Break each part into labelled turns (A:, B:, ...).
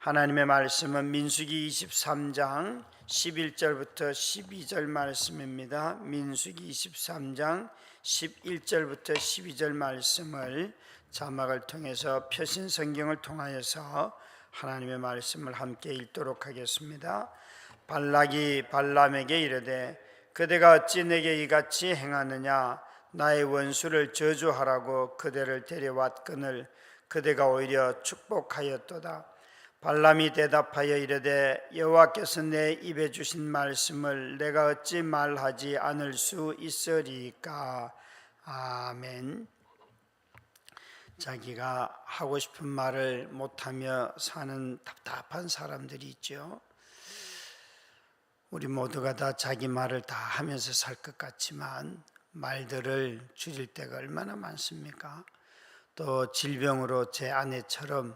A: 하나님의 말씀은 민수기 23장 11절부터 12절 말씀입니다. 민수기 23장 11절부터 12절 말씀을 자막을 통해서 표신 성경을 통하여서 하나님의 말씀을 함께 읽도록 하겠습니다. 발락이 발람에게 이르되 그대가 어찌 내게 이같이 행하느냐 나의 원수를 저주하라고 그대를 데려왔거늘 그대가 오히려 축복하였도다. 발람이 대답하여 이르되 여호와께서 내 입에 주신 말씀을 내가 어찌 말하지 않을 수 있으리까 아멘. 자기가 하고 싶은 말을 못하며 사는 답답한 사람들이 있죠. 우리 모두가 다 자기 말을 다 하면서 살 것 같지만 말들을 줄일 때가 얼마나 많습니까? 또 질병으로 제 아내처럼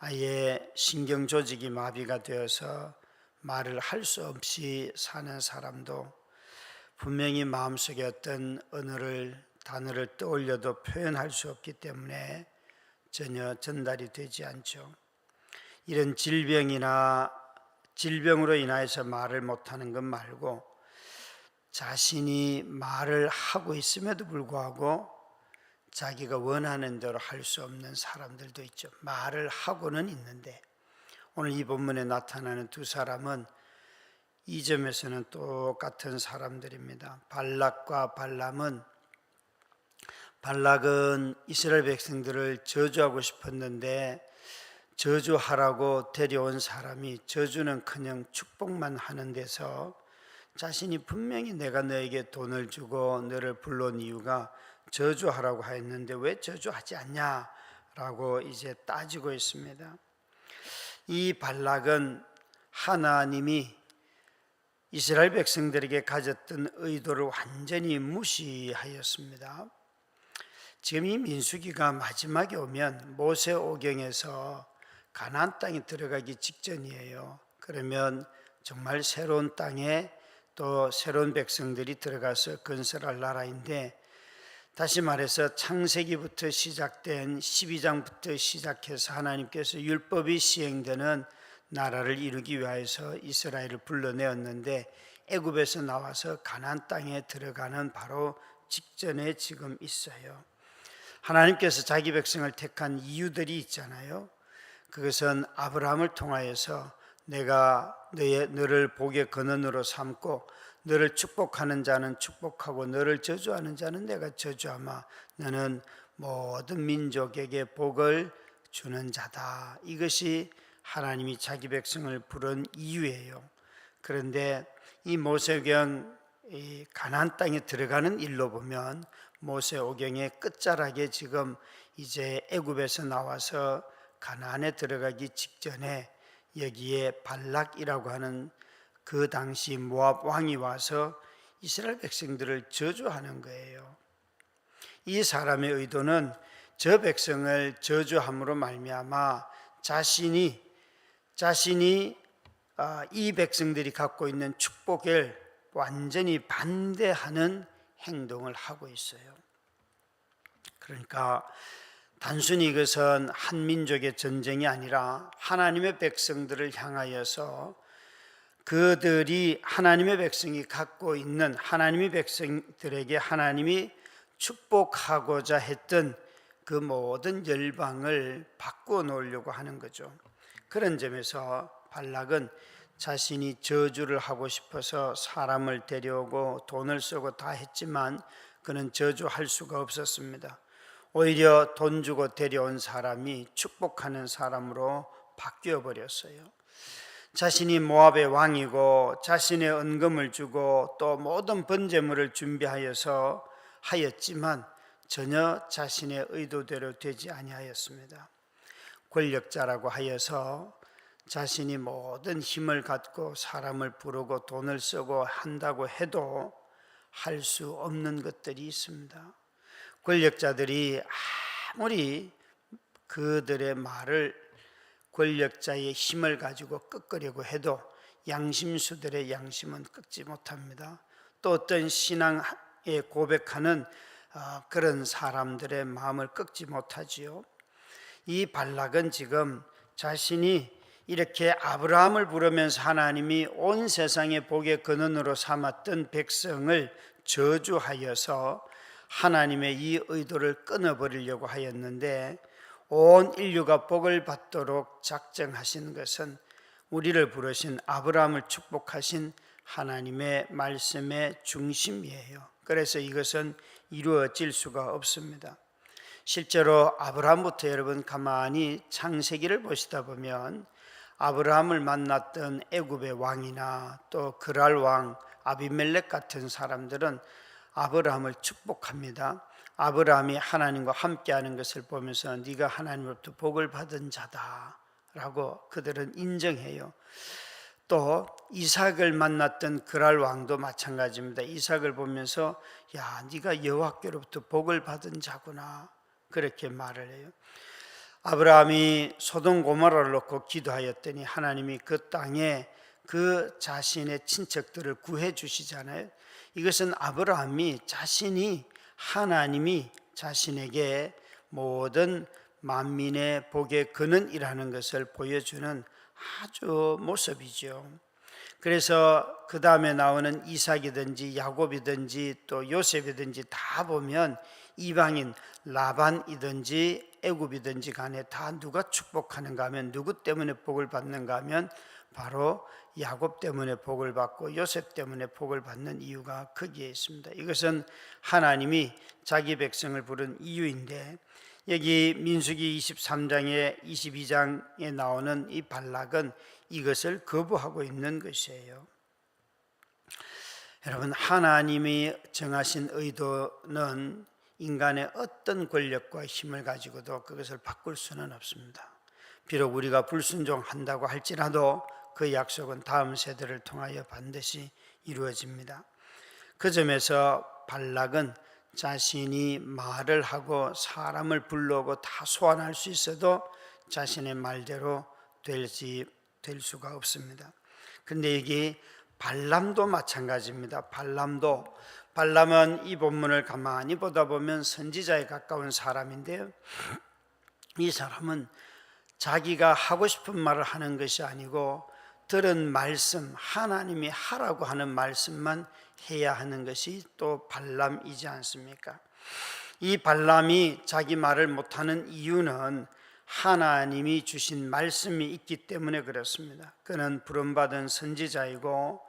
A: 아예 신경 조직이 마비가 되어서 말을 할 수 없이 사는 사람도 분명히 마음속에 어떤 언어를 단어를 떠올려도 표현할 수 없기 때문에 전혀 전달이 되지 않죠. 이런 질병이나 질병으로 인하여서 말을 못하는 것 말고 자신이 말을 하고 있음에도 불구하고 자기가 원하는 대로 할 수 없는 사람들도 있죠. 말을 하고는 있는데 오늘 이 본문에 나타나는 두 사람은 이 점에서는 똑같은 사람들입니다. 발락과 발람은 발락은 이스라엘 백성들을 저주하고 싶었는데 저주하라고 데려온 사람이 저주는 그냥 축복만 하는 데서 자신이 분명히 내가 너에게 돈을 주고 너를 불러온 이유가 저주하라고 하였는데 왜 저주하지 않냐라고 이제 따지고 있습니다. 이 발락은 하나님이 이스라엘 백성들에게 가졌던 의도를 완전히 무시하였습니다. 지금 이 민수기가 마지막에 오면 모세 오경에서 가나안 땅에 들어가기 직전이에요. 그러면 정말 새로운 땅에 또 새로운 백성들이 들어가서 건설할 나라인데 다시 말해서 창세기부터 시작된 12장부터 시작해서 하나님께서 율법이 시행되는 나라를 이루기 위하여서 이스라엘을 불러내었는데 애굽에서 나와서 가나안 땅에 들어가는 바로 직전에 지금 있어요. 하나님께서 자기 백성을 택한 이유들이 있잖아요. 그것은 아브라함을 통하여서 내가 너의 너를 복의 근원으로 삼고 너를 축복하는 자는 축복하고 너를 저주하는 자는 내가 저주하마 너는 모든 민족에게 복을 주는 자다. 이것이 하나님이 자기 백성을 부른 이유예요. 그런데 이 모세경 이 가나안 땅에 들어가는 일로 보면 모세오경의 끝자락에 지금 이제 애굽에서 나와서 가나안에 들어가기 직전에 여기에 발락이라고 하는 그 당시 모압 왕이 와서 이스라엘 백성들을 저주하는 거예요. 이 사람의 의도는 저 백성을 저주함으로 말미암아 자신이 자신이 아, 이 백성들이 갖고 있는 축복을 완전히 반대하는 행동을 하고 있어요. 그러니까 단순히 이것은 한 민족의 전쟁이 아니라 하나님의 백성들을 향하여서 그들이 하나님의 백성이 갖고 있는 하나님의 백성들에게 하나님이 축복하고자 했던 그 모든 열방을 바꾸어 놓으려고 하는 거죠. 그런 점에서 발락은 자신이 저주를 하고 싶어서 사람을 데려오고 돈을 쓰고 다 했지만 그는 저주할 수가 없었습니다. 오히려 돈 주고 데려온 사람이 축복하는 사람으로 바뀌어 버렸어요. 자신이 모압의 왕이고 자신의 은금을 주고 또 모든 번제물을 준비하여서 하였지만 전혀 자신의 의도대로 되지 아니하였습니다. 권력자라고 하여서 자신이 모든 힘을 갖고 사람을 부르고 돈을 쓰고 한다고 해도 할 수 없는 것들이 있습니다. 권력자들이 아무리 그들의 말을 권력자의 힘을 가지고 꺾으려고 해도 양심수들의 양심은 꺾지 못합니다. 또 어떤 신앙에 고백하는 어, 그런 사람들의 마음을 꺾지 못하지요. 이 발락은 지금 자신이 이렇게 아브라함을 부르면서 하나님이 온 세상의 복의 근원으로 삼았던 백성을 저주하여서 하나님의 이 의도를 끊어버리려고 하였는데 온 인류가 복을 받도록 작정하신 것은 우리를 부르신 아브라함을 축복하신 하나님의 말씀의 중심이에요. 그래서 이것은 이루어질 수가 없습니다. 실제로 아브라함부터 여러분 가만히 창세기를 보시다 보면 아브라함을 만났던 애굽의 왕이나 또 그랄 왕 아비멜렉 같은 사람들은 아브라함을 축복합니다. 아브라함이 하나님과 함께하는 것을 보면서 네가 하나님으로부터 복을 받은 자다라고 그들은 인정해요. 또 이삭을 만났던 그랄 왕도 마찬가지입니다. 이삭을 보면서 야 네가 여호와께로부터 복을 받은 자구나 그렇게 말을 해요. 아브라함이 소돔 고모라를 놓고 기도하였더니 하나님이 그 땅에 그 자신의 친척들을 구해 주시잖아요. 이것은 아브라함이 자신이 하나님이 자신에게 모든 만민의 복의 근원이라는 것을 보여주는 아주 모습이죠. 그래서 그 다음에 나오는 이삭이든지 야곱이든지 또 요셉이든지 다 보면 이방인 라반이든지 애굽이든지 간에 다 누가 축복하는가 하면 누구 때문에 복을 받는가 하면 바로 야곱 때문에 복을 받고 요셉 때문에 복을 받는 이유가 거기에 있습니다. 이것은 하나님이 자기 백성을 부른 이유인데 여기 민수기 23장에 22장에 나오는 이 발락은 이것을 거부하고 있는 것이에요. 여러분 하나님이 정하신 의도는 인간의 어떤 권력과 힘을 가지고도 그것을 바꿀 수는 없습니다. 비록 우리가 불순종한다고 할지라도 그 약속은 다음 세대를 통하여 반드시 이루어집니다. 그 점에서 발락은 자신이 말을 하고 사람을 불러오고 다 소환할 수 있어도 자신의 말대로 될지 될 수가 없습니다. 근데 여기 발람도 마찬가지입니다. 발람도 발람은 이 본문을 가만히 보다 보면 선지자에 가까운 사람인데요. 이 사람은 자기가 하고 싶은 말을 하는 것이 아니고 들은 말씀 하나님이 하라고 하는 말씀만 해야 하는 것이 또 발람이지 않습니까? 이 발람이 자기 말을 못하는 이유는 하나님이 주신 말씀이 있기 때문에 그렇습니다. 그는 부름받은 선지자이고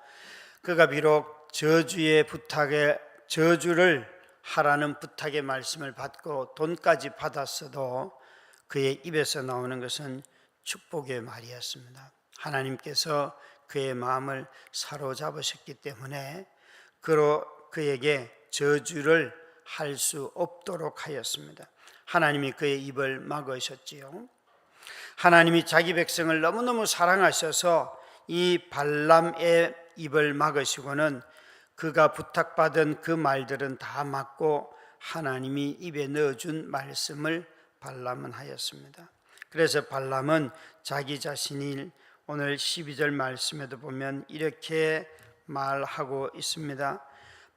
A: 그가 비록 저주의 부탁에 저주를 하라는 부탁의 말씀을 받고 돈까지 받았어도 그의 입에서 나오는 것은 축복의 말이었습니다. 하나님께서 그의 마음을 사로잡으셨기 때문에 그로 그에게 저주를 할 수 없도록 하였습니다. 하나님이 그의 입을 막으셨지요. 하나님이 자기 백성을 너무너무 사랑하셔서 이 발람의 입을 막으시고는 그가 부탁받은 그 말들은 다 맞고 하나님이 입에 넣어준 말씀을 발람은 하였습니다. 그래서 발람은 자기 자신이 오늘 12절 말씀에도 보면 이렇게 말하고 있습니다.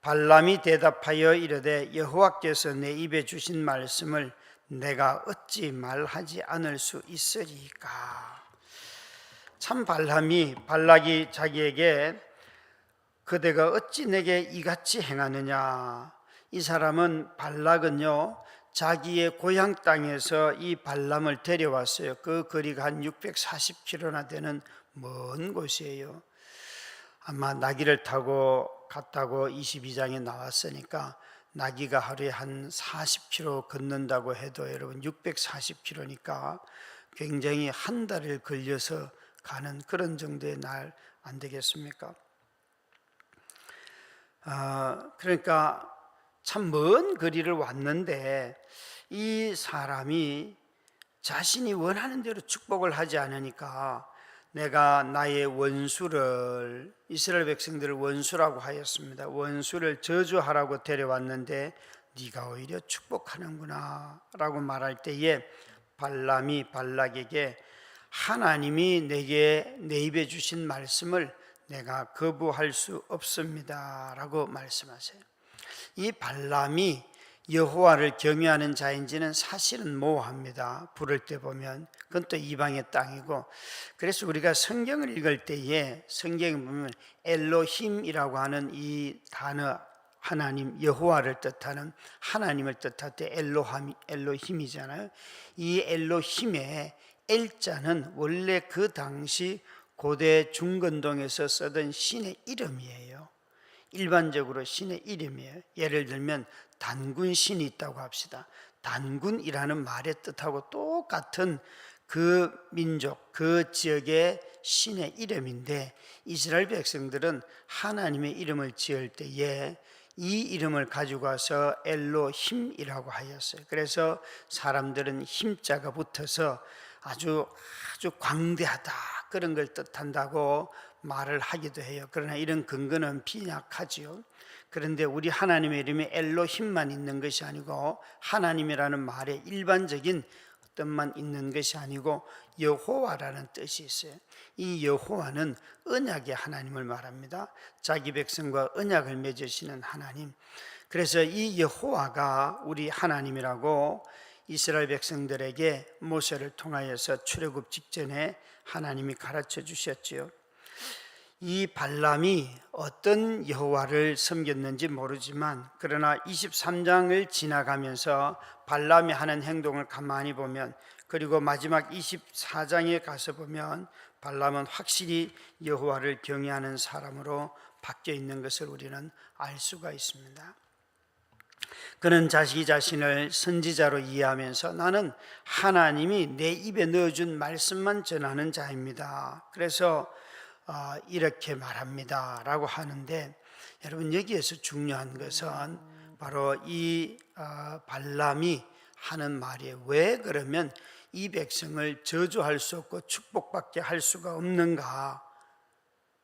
A: 발람이 대답하여 이르되 여호와께서 내 입에 주신 말씀을 내가 어찌 말하지 않을 수 있으리까? 참 발람이 발락이 자기에게 그대가 어찌 내게 이같이 행하느냐? 이 사람은 발락은요 자기의 고향 땅에서 이 발람을 데려왔어요. 그 거리가 한 640km나 되는 먼 곳이에요. 아마 나귀를 타고 갔다고 22장에 나왔으니까 나귀가 하루에 한 40km 걷는다고 해도 여러분 640km니까 굉장히 한 달을 걸려서 가는 그런 정도의 날 안 되겠습니까? 아, 그러니까 참 먼 거리를 왔는데 이 사람이 자신이 원하는 대로 축복을 하지 않으니까 내가 나의 원수를 이스라엘 백성들을 원수라고 하였습니다. 원수를 저주하라고 데려왔는데 네가 오히려 축복하는구나라고 말할 때에 발람이 발락에게 하나님이 내게 내 입에 주신 말씀을 내가 거부할 수 없습니다라고 말씀하세요. 이 발람이 여호와를 경외하는 자인지는 사실은 모호합니다. 부를 때 보면 그건 또 이방의 땅이고 그래서 우리가 성경을 읽을 때에 성경에 보면 엘로힘이라고 하는 이 단어 하나님 여호와를 뜻하는 하나님을 뜻할 때 엘로함 엘로힘이잖아요. 이 엘로힘의 엘자는 원래 그 당시 고대 중건동에서 쓰던 신의 이름이에요. 일반적으로 신의 이름이에요. 예를 들면 단군 신이 있다고 합시다. 단군이라는 말의 뜻하고 똑같은 그 민족, 그 지역의 신의 이름인데 이스라엘 백성들은 하나님의 이름을 지을 때에 이 이름을 가지고 와서 엘로힘이라고 하였어요. 그래서 사람들은 힘자가 붙어서 아주 아주 광대하다 그런 걸 뜻한다고 말을 하기도 해요. 그러나 이런 근거는 빈약하지요. 그런데 우리 하나님의 이름이 엘로힘만 있는 것이 아니고 하나님이라는 말의 일반적인 뜻만 있는 것이 아니고 여호와라는 뜻이 있어요. 이 여호와는 언약의 하나님을 말합니다. 자기 백성과 언약을 맺으시는 하나님. 그래서 이 여호와가 우리 하나님이라고 이스라엘 백성들에게 모세를 통하여서 출애굽 직전에 하나님이 가르쳐 주셨지요. 이 발람이 어떤 여호와를 섬겼는지 모르지만 그러나 23장을 지나가면서 발람이 하는 행동을 가만히 보면 그리고 마지막 24장에 가서 보면 발람은 확실히 여호와를 경외하는 사람으로 바뀌어 있는 것을 우리는 알 수가 있습니다. 그는 자기 자신을 선지자로 이해하면서 나는 하나님이 내 입에 넣어준 말씀만 전하는 자입니다. 그래서 어, 이렇게 말합니다 라고 하는데 여러분 여기에서 중요한 것은 바로 이 어, 발람이 하는 말이에요. 왜 그러면 이 백성을 저주할 수 없고 축복받게 할 수가 없는가?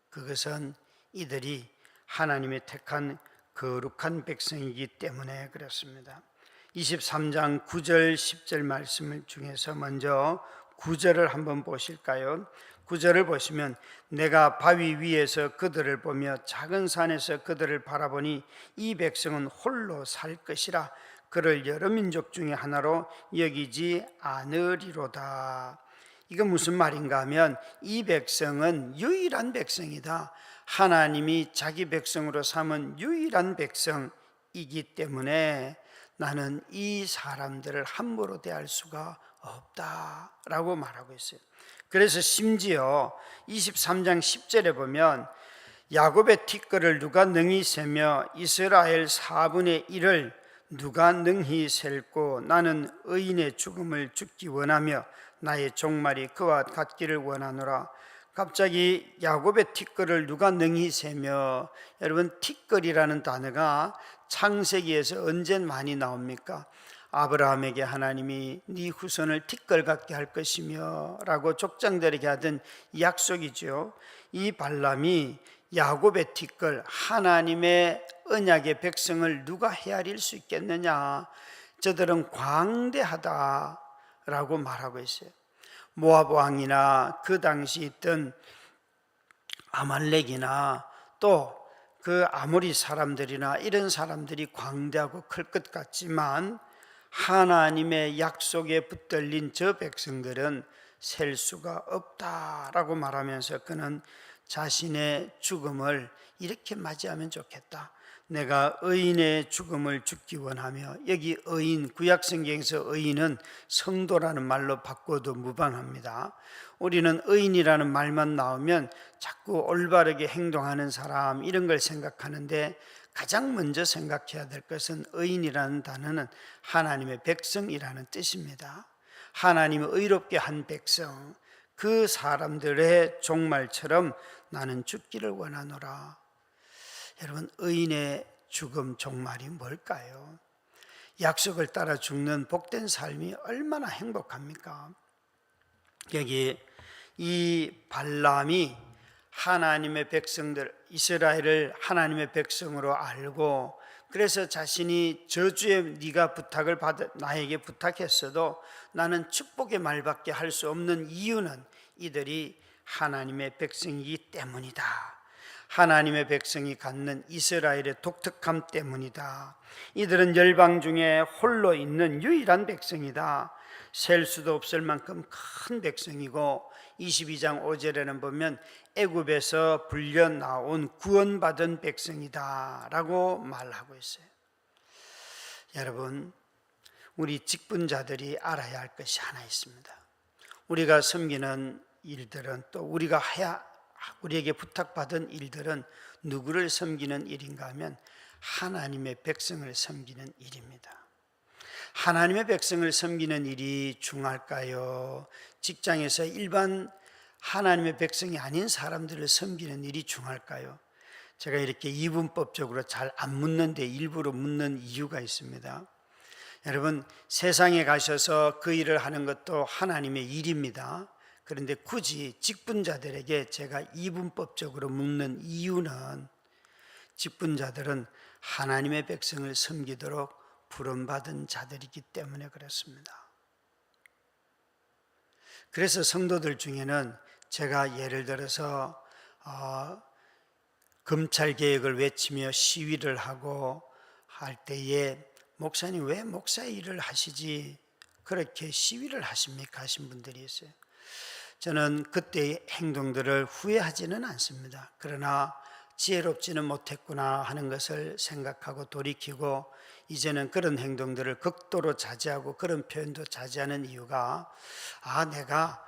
A: 그것은 이들이 하나님의 택한 거룩한 백성이기 때문에 그렇습니다. 23장 9절 10절 말씀 중에서 먼저 9절을 한번 보실까요? 9절을 보시면 내가 바위 위에서 그들을 보며 작은 산에서 그들을 바라보니 이 백성은 홀로 살 것이라 그를 여러 민족 중에 하나로 여기지 않으리로다. 이거 무슨 말인가 하면 이 백성은 유일한 백성이다. 하나님이 자기 백성으로 삼은 유일한 백성이기 때문에 나는 이 사람들을 함부로 대할 수가 없다라고 말하고 있어요. 그래서 심지어 23장 10절에 보면 야곱의 티끌을 누가 능히 세며 이스라엘 4분의 1을 누가 능히 셀고 나는 의인의 죽음을 죽기 원하며 나의 종말이 그와 같기를 원하노라 갑자기 야곱의 티끌을 누가 능히 세며 여러분 티끌이라는 단어가 창세기에서 언제 많이 나옵니까? 아브라함에게 하나님이 네 후손을 티끌 같게 할 것이며라고 족장들에게 하던 약속이죠. 이 발람이 야곱의 티끌 하나님의 언약의 백성을 누가 헤아릴 수 있겠느냐? 저들은 광대하다라고 말하고 있어요. 모압 왕이나 그 당시 있던 아말렉이나 또 그 아모리 사람들이나 이런 사람들이 광대하고 클 것 같지만 하나님의 약속에 붙들린 저 백성들은 셀 수가 없다라고 말하면서 그는 자신의 죽음을 이렇게 맞이하면 좋겠다. 내가 의인의 죽음을 죽기 원하며 여기 의인 구약 성경에서 의인은 성도라는 말로 바꿔도 무방합니다. 우리는 의인이라는 말만 나오면 자꾸 올바르게 행동하는 사람 이런 걸 생각하는데 가장 먼저 생각해야 될 것은 의인이라는 단어는 하나님의 백성이라는 뜻입니다. 하나님을 의롭게 한 백성, 그 사람들의 종말처럼 나는 죽기를 원하노라. 여러분, 의인의 죽음 종말이 뭘까요? 약속을 따라 죽는 복된 삶이 얼마나 행복합니까? 여기 이 발람이 하나님의 백성들 이스라엘을 하나님의 백성으로 알고 그래서 자신이 저주에 네가 부탁을 받아 나에게 부탁했어도 나는 축복의 말밖에 할 수 없는 이유는 이들이 하나님의 백성이기 때문이다. 하나님의 백성이 갖는 이스라엘의 독특함 때문이다. 이들은 열방 중에 홀로 있는 유일한 백성이다. 셀 수도 없을 만큼 큰 백성이고 22장 5절에는 보면 애굽에서 불려 나온 구원받은 백성이다라고 말하고 있어요. 여러분, 우리 직분자들이 알아야 할 것이 하나 있습니다. 우리가 섬기는 일들은 또 우리가 해야 우리에게 부탁받은 일들은 누구를 섬기는 일인가 하면 하나님의 백성을 섬기는 일입니다. 하나님의 백성을 섬기는 일이 중할까요? 직장에서 일반 하나님의 백성이 아닌 사람들을 섬기는 일이 중할까요? 제가 이렇게 이분법적으로 잘 안 묻는데 일부러 묻는 이유가 있습니다. 여러분, 세상에 가셔서 그 일을 하는 것도 하나님의 일입니다. 그런데 굳이 직분자들에게 제가 이분법적으로 묻는 이유는 직분자들은 하나님의 백성을 섬기도록 부름받은 자들이기 때문에 그렇습니다. 그래서 성도들 중에는 제가 예를 들어서 어, 검찰 개혁을 외치며 시위를 하고 할 때에 목사님 왜 목사 일을 하시지 그렇게 시위를 하십니까 하신 분들이 있어요. 저는 그때의 행동들을 후회하지는 않습니다. 그러나 지혜롭지는 못했구나 하는 것을 생각하고 돌이키고 이제는 그런 행동들을 극도로 자제하고 그런 표현도 자제하는 이유가 아 내가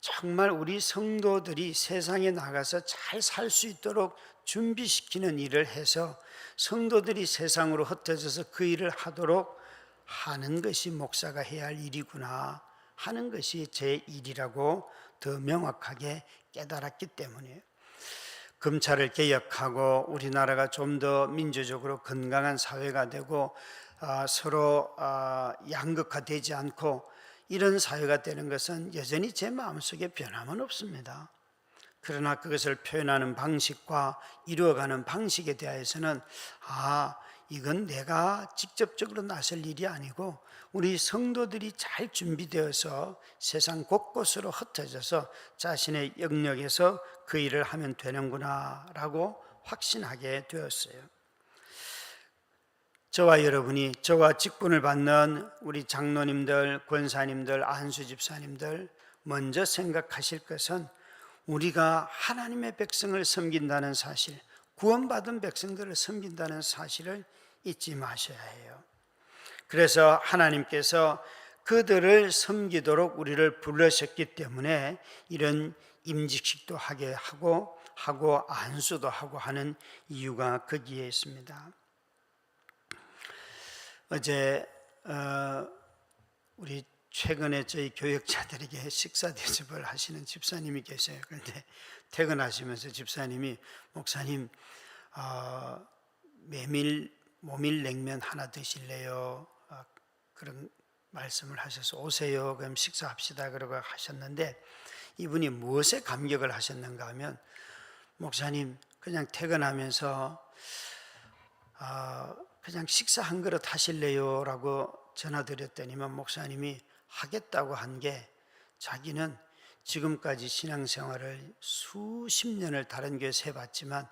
A: 정말 우리 성도들이 세상에 나가서 잘 살 수 있도록 준비시키는 일을 해서 성도들이 세상으로 흩어져서 그 일을 하도록 하는 것이 목사가 해야 할 일이구나 하는 것이 제 일이라고 더 명확하게 깨달았기 때문이에요. 검찰을 개혁하고 우리나라가 좀 더 민주적으로 건강한 사회가 되고 아, 서로 아, 양극화되지 않고 이런 사회가 되는 것은 여전히 제 마음속에 변함은 없습니다. 그러나 그것을 표현하는 방식과 이루어가는 방식에 대해서는 아 이건 내가 직접적으로 나설 일이 아니고 우리 성도들이 잘 준비되어서 세상 곳곳으로 흩어져서 자신의 영역에서 그 일을 하면 되는구나라고 확신하게 되었어요. 저와 여러분이 저와 직분을 받는 우리 장로님들, 권사님들, 안수 집사님들 먼저 생각하실 것은 우리가 하나님의 백성을 섬긴다는 사실, 구원받은 백성들을 섬긴다는 사실을 잊지 마셔야 해요. 그래서 하나님께서 그들을 섬기도록 우리를 불러셨기 때문에 이런 임직식도 하게 하고 하고 안수도 하고 하는 이유가 거기에 있습니다. 어제 어, 우리 최근에 저희 교역자들에게 식사 대접을 하시는 집사님이 계세요. 그런데 퇴근하시면서 집사님이 목사님 어, 메밀 모밀 냉면 하나 드실래요? 어, 그런 말씀을 하셔서 오세요. 그럼 식사합시다. 그러고 하셨는데 이분이 무엇에 감격을 하셨는가 하면 목사님 그냥 퇴근하면서 어, 그냥 식사 한 그릇 하실래요? 라고 전화드렸더니만 목사님이 하겠다고 한 게 자기는 지금까지 신앙생활을 수십 년을 다른 교회에서 해봤지만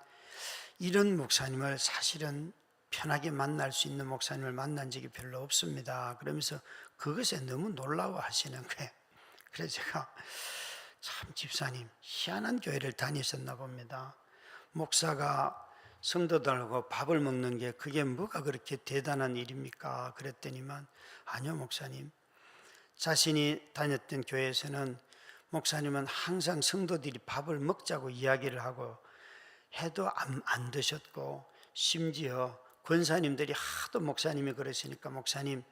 A: 이런 목사님을 사실은 편하게 만날 수 있는 목사님을 만난 적이 별로 없습니다. 그러면서 그것에 너무 놀라워 하시는 거예요. 그래서 제가 참 집사님 희한한 교회를 다니셨나 봅니다. 목사가 성도들하고 밥을 먹는 게 그게 뭐가 그렇게 대단한 일입니까? 그랬더니만 아니요 목사님. 자신이 다녔던 교회에서는 목사님은 항상 성도들이 밥을 먹자고 이야기를 하고 해도 안, 안 드셨고 심지어 권사님들이 하도 목사님이 그러시니까 목사님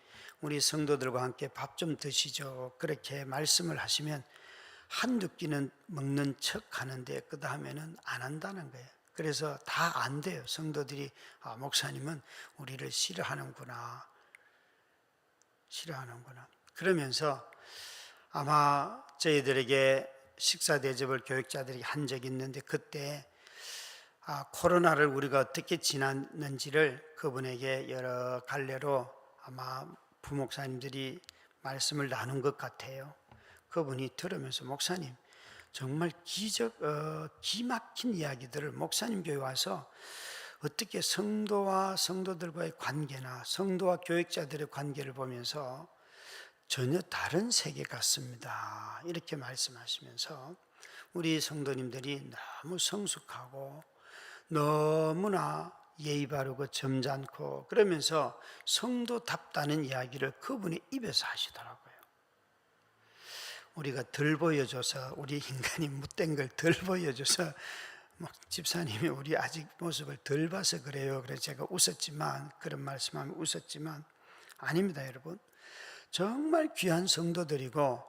A: 우리 성도들과 함께 밥 좀 드시죠. 그렇게 말씀을 하시면 한두 끼는 먹는 척 하는데 그 다음에는 안 한다는 거예요 그래서 다 안 돼요. 성도들이 아, 목사님은 우리를 싫어하는구나. 싫어하는구나. 그러면서 아마 저희들에게 식사 대접을 교육자들이 한 적이 있는데 그때 아, 코로나를 우리가 어떻게 지났는지를 그분에게 여러 갈래로 아마 부목사님들이 말씀을 나눈 것 같아요. 그분이 들으면서 목사님 정말 기적 어, 기막힌 이야기들을 목사님 교회 와서 어떻게 성도와 성도들과의 관계나 성도와 교육자들의 관계를 보면서 전혀 다른 세계 같습니다. 이렇게 말씀하시면서 우리 성도님들이 너무 성숙하고 너무나 예의 바르고 점잖고 그러면서 성도답다는 이야기를 그분의 입에서 하시더라고요. 우리가 덜 보여줘서 우리 인간이 못된 걸 덜 보여줘서 막 집사님이 우리 아직 모습을 덜 봐서 그래요. 그래서 제가 웃었지만 그런 말씀하면 웃었지만 아닙니다, 여러분. 정말 귀한 성도들이고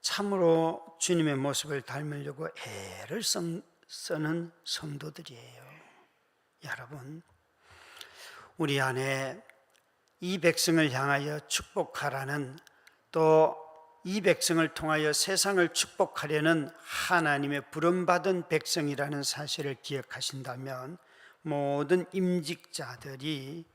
A: 참으로 주님의 모습을 닮으려고 애를 써- 쓰는 성도들이에요. 여러분, 우리 안에 이 백성을 향하여 축복하라는 또 이 백성을 통하여 세상을 축복하려는 하나님의 부름받은 백성이라는 사실을 기억하신다면 모든 임직자들이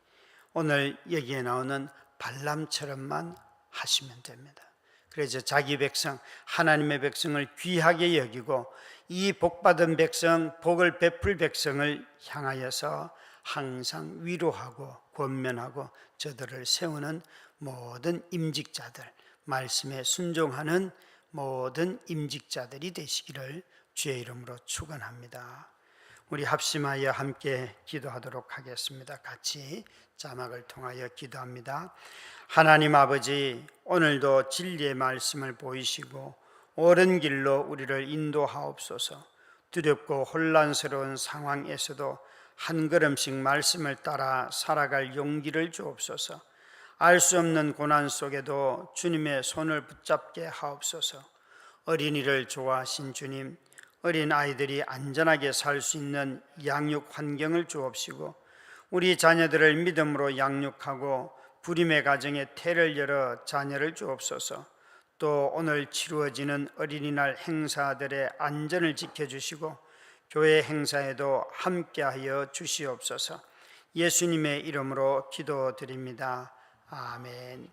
A: 오늘 여기에 나오는 발람처럼만 하시면 됩니다. 그래서 자기 백성, 하나님의 백성을 귀하게 여기고 이 복받은 백성, 복을 베풀 백성을 향하여서 항상 위로하고 권면하고 저들을 세우는 모든 임직자들, 말씀에 순종하는 모든 임직자들이 되시기를 주의 이름으로 축원합니다. 우리 합심하여 함께 기도하도록 하겠습니다. 같이 자막을 통하여 기도합니다. 하나님 아버지, 오늘도 진리의 말씀을 보이시고 옳은 길로 우리를 인도하옵소서. 두렵고 혼란스러운 상황에서도 한 걸음씩 말씀을 따라 살아갈 용기를 주옵소서. 알 수 없는 고난 속에도 주님의 손을 붙잡게 하옵소서. 어린이를 좋아하신 주님, 어린 아이들이 안전하게 살 수 있는 양육 환경을 주옵시고 우리 자녀들을 믿음으로 양육하고 부림의 가정에 태를 열어 자녀를 주옵소서. 또 오늘 치루어지는 어린이날 행사들의 안전을 지켜주시고 교회 행사에도 함께하여 주시옵소서. 예수님의 이름으로 기도드립니다. 아멘.